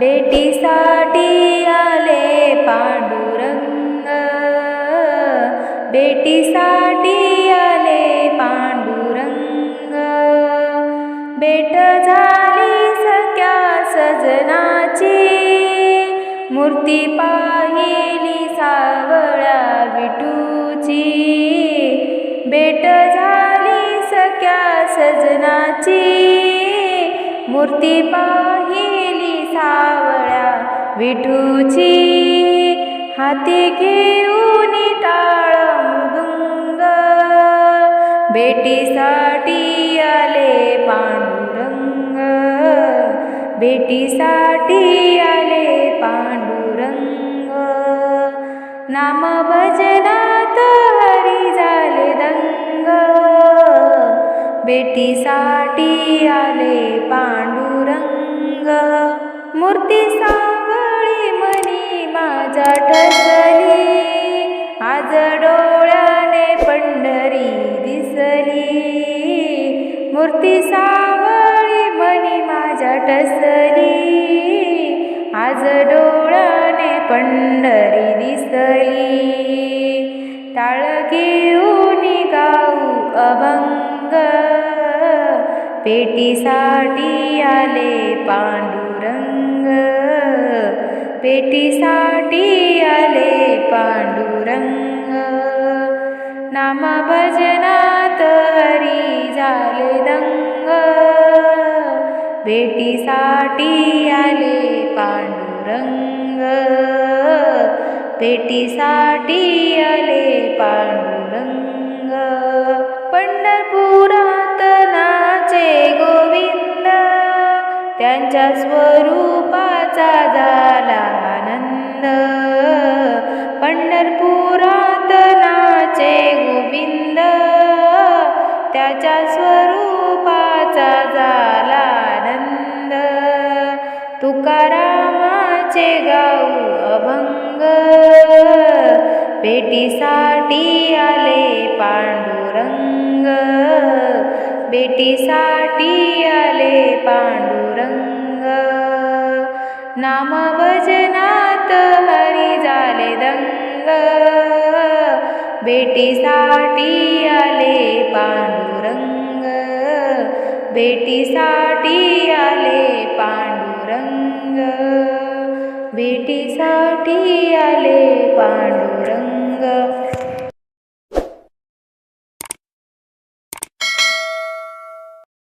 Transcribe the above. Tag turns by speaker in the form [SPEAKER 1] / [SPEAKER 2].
[SPEAKER 1] बेटीसाठी आले पांडुरंग. बेटीसाठी आले पांडुरंग. बेट झाली सख्या सजनाची. मूर्ती पाहिली सावळ्या विटूची. बेट झाली सख्या सजनाची. मूर्ती पाहिली सावळ्या विठूची हाती घेऊन टाळ मृदुंग. भेटीसाठी आले पांडुरंग. भेटीसाठी आले पांडुरंग. नाम भजनात हरी झाले दंग. भेटीसाठी आले पांडुरंग. मूर्ती सावळी मनी माझ्या ठसली आज डोळ्याने पंढरी दिसली. मूर्ती सावळी मनी माझ्या ठसली आज डोळ्याने पंढरी दिसली. टाळ घेऊन गाऊ अभंग. पेटीसाठी आले पांडुरंग. पेटीसाठी आले पांडुरंग. नाम भजनात हरी झाले दंग. भेटीसाठी आले पांडुरंग. पेटीसाठी आले पांडुरंग. पंढरपूर त्यांच्या स्वरूपाचा झाला आनंद. पंढरपुरात नाचे गोविंद त्याच्या स्वरूपाचा झाला आनंद. तुकारामाचे गाऊ अभंग. भेटीसाठी आले पांडुरंग. बेटीसाठी आले पांडुरंग. नाम भजनात हरी झाले दंग भेटीसाठी आले पांडुरंग। भेटीसाठी आले पांडुरंग। भेटीसाठी आले पांडुरंग।